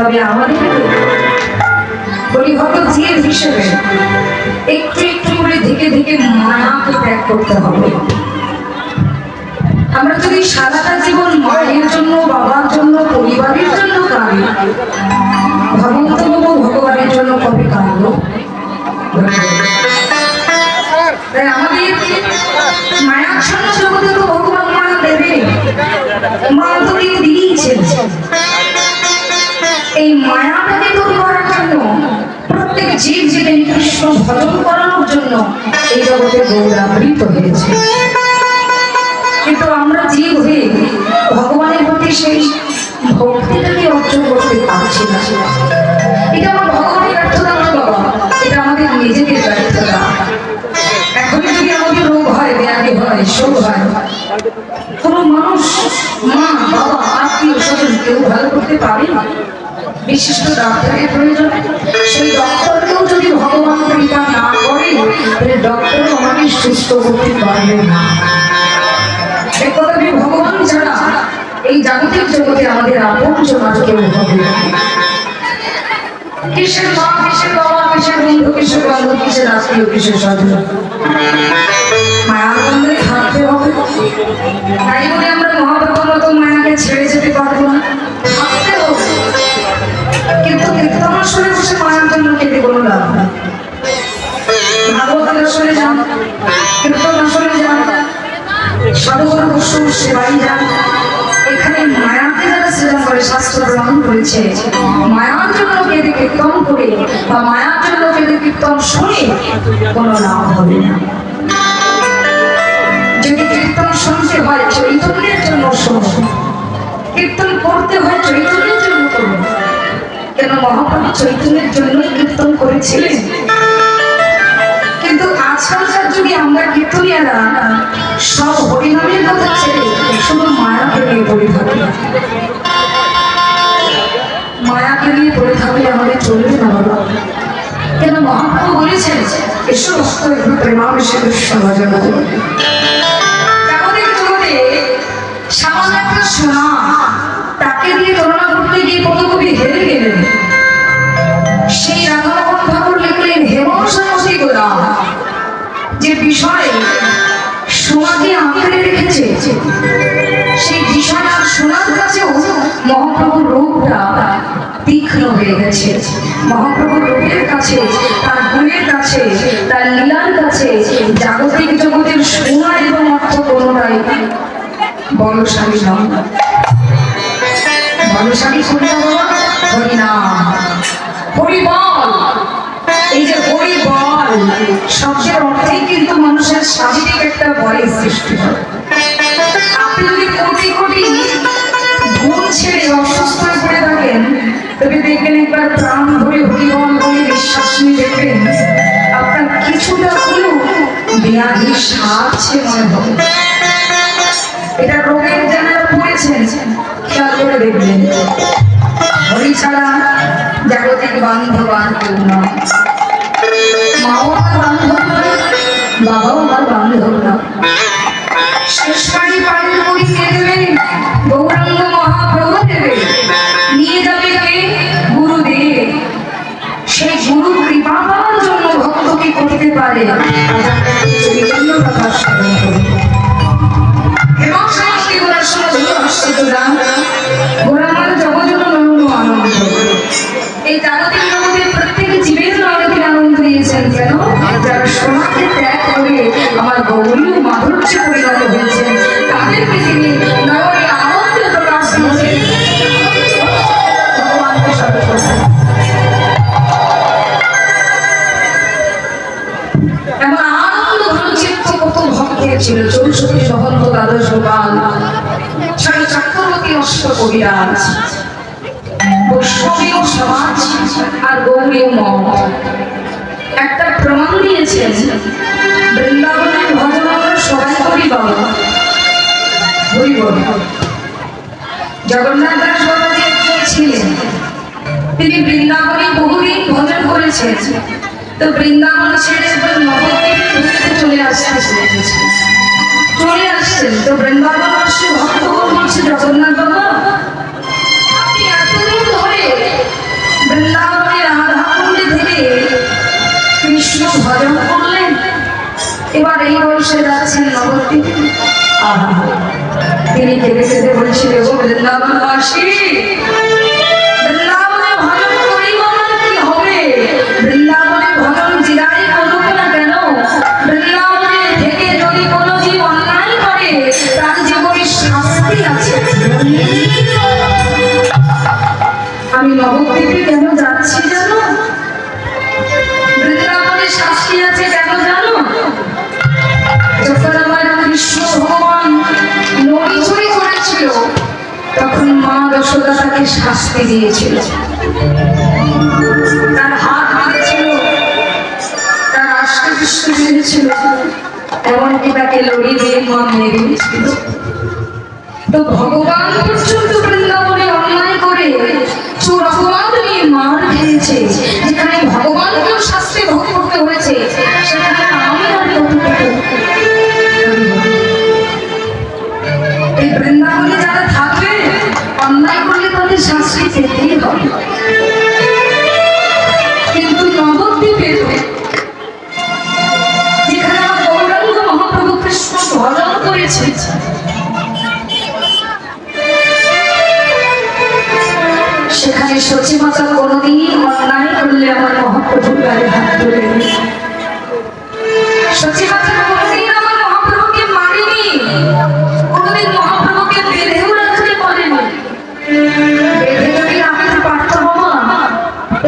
তবে আমাদের পরিভক্ত জীব হিসেবে একটু একটু করে ধীরে ধীরে মায়াকে ত্যাগ করতে হবে। আমরা যদি সারাটা জীবন মায়ের জন্য, বাবার জন্য, পরিবারের জন্য কাঁদি ভগবন্ত ভগবানের জন্য কবে কাঁদব? তাই আমাদের মায়াচ্ছন্ন জগতে তো ভগবান মায়া দেবে। মা মায়াটাকে দূর করার জন্য, প্রত্যেক জীব জীবে কৃষ্ণ ভজন করানোর জন্য এই জগতে গৌরাবৃত হয়েছে। কিন্তু আমরা জীব হয়ে ভগবানের প্রতি সেই ভক্তিটাকে অর্জন করতে পারছি না। এটা আমার ভগবানের ব্যর্থতা নয় বাবা। এটা আমাদের নিজেদের ব্যর্থতা। এখন যদি আমাদের রোগ হয়, ব্যাধি হয়, শোক হয় কোনো মানুষ মা বাবা আত্মীয় স্বজন কেউ ভালো করতে পারে না বিশিষ্ট ডাক্তারের প্রয়োজন সেই ডক্টরকেও যদি ভগবান কৃপা না করে তাহলে ডক্টর আমাকে সুস্থ করতে পারবে না ভগবান ছাড়া এই জাগতিক জগতে আমাদের আপন জমার কেউ হবে। কিসের মা, কিসের বাবা, কিসের বন্ধু, কিসের বান্ধব, কিসের আত্মীয়, কিসের কীর্তন আসলে যান সাধুগুরু বসু সেবাই যান এখানে মায়াকে যারা সৃজন করে শাস্ত্র কীর্তন করে বা মায়ার কীর্তন শুনে কোনো লাভ হবে না। যদি কীর্তন শুনতে হয় চৈতন্যের জন্য শুনুন কীর্তন করতে হয় চৈতন্যের জন্য কেন মহাপ্রভু চৈতন্যের জন্যই কীর্তন করেছিলেন? আজকালকার যুগে আমরা কীর্তনিয়ারা সব হরিনামের কথা ছেড়ে শুধু মায়াকে নিয়ে পড়ে থাকি। মায়াকে নিয়ে পড়ে থাকলে আমাদের চলবে না কেন মহাপ্রভু বলেছেন এসব ভক্ত একটু প্রেমাবেশের সমাজের জাগতিক জগতে সামান্য একটা মহাপ্রভুর রূপটা তীক্ষ্ণ হয়ে গেছে। মহাপ্রভুর রূপের কাছে, তার গুণের কাছে, তার লীলার কাছে, জাগতিক জগতের সোনা এবং অর্থ কোনোটাই বলশালী নয় বলশালী হরিনাম। হরিবল! এই যে হরিবল, শব্দের অর্থেই কিন্তু মানুষের শারীরিক একটা বলের সৃষ্টি হয়। আপনি যদি কোটি কোটি তবে দেখবেন একবার প্রাণ ভরে হরিবল বলে বিশ্বাস নিয়ে দেখবেন আপনার কিছুটা হলেও ব্যাধি সারছে মনে হবে। এটা রোগের যারা পড়েছেন খেয়াল করে দেখবেন। হরি ছাড়া জাগতিক বান্ধব আর কেউ নয়। মাও আমার বান্ধব নয়, বাবাও আমার বান্ধব না শেষ বাড়ি ছিল চৌষট্টি মহন্ত দ্বাদশ গোপাল ছয় চক্রবর্তী অষ্ট সমাজ আর গৌরীয় মঠ একটা প্রমাণ দিয়েছেন বৃন্দাবনের ভজন জগন্নাথ ছিলেন। তিনি বৃন্দাবনে বহুদিন ভজন করেছেন। তো বৃন্দাবন ছেড়ে এবার চলে আসতে চলে আসছেন। তো বৃন্দাবন আসছে ভক্তগণ বলছে, জগন্নাথ ভজন করলেন। এবার এই বয়সে যাচ্ছেন নবদ্বীপে। তিনি কেঁদে কেঁদে বলছিল বললাম বৃন্দাবনবাসী শাস্তি দিয়েছিল। তার হাত বেঁধেছিল তার আষ্টকৃষ্ণ বেঁধেছিল এমনকি তাকে লড়ি দিয়ে মন মেরে দিয়েছিল। তো ভগবান পর্যন্ত বৃন্দাবনে অন্যায় করে চোর অপবাদ নিয়ে মার খেয়েছে।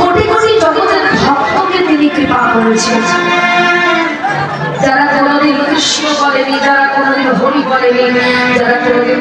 কোটি কোটি জগতের ভক্তকে তিনি কৃপা করেছেন। যারা কোনোদিন কৃষ্ণ বলেনি, যারা কোনোদিন হরি বলেনি, যারা কোনোদিন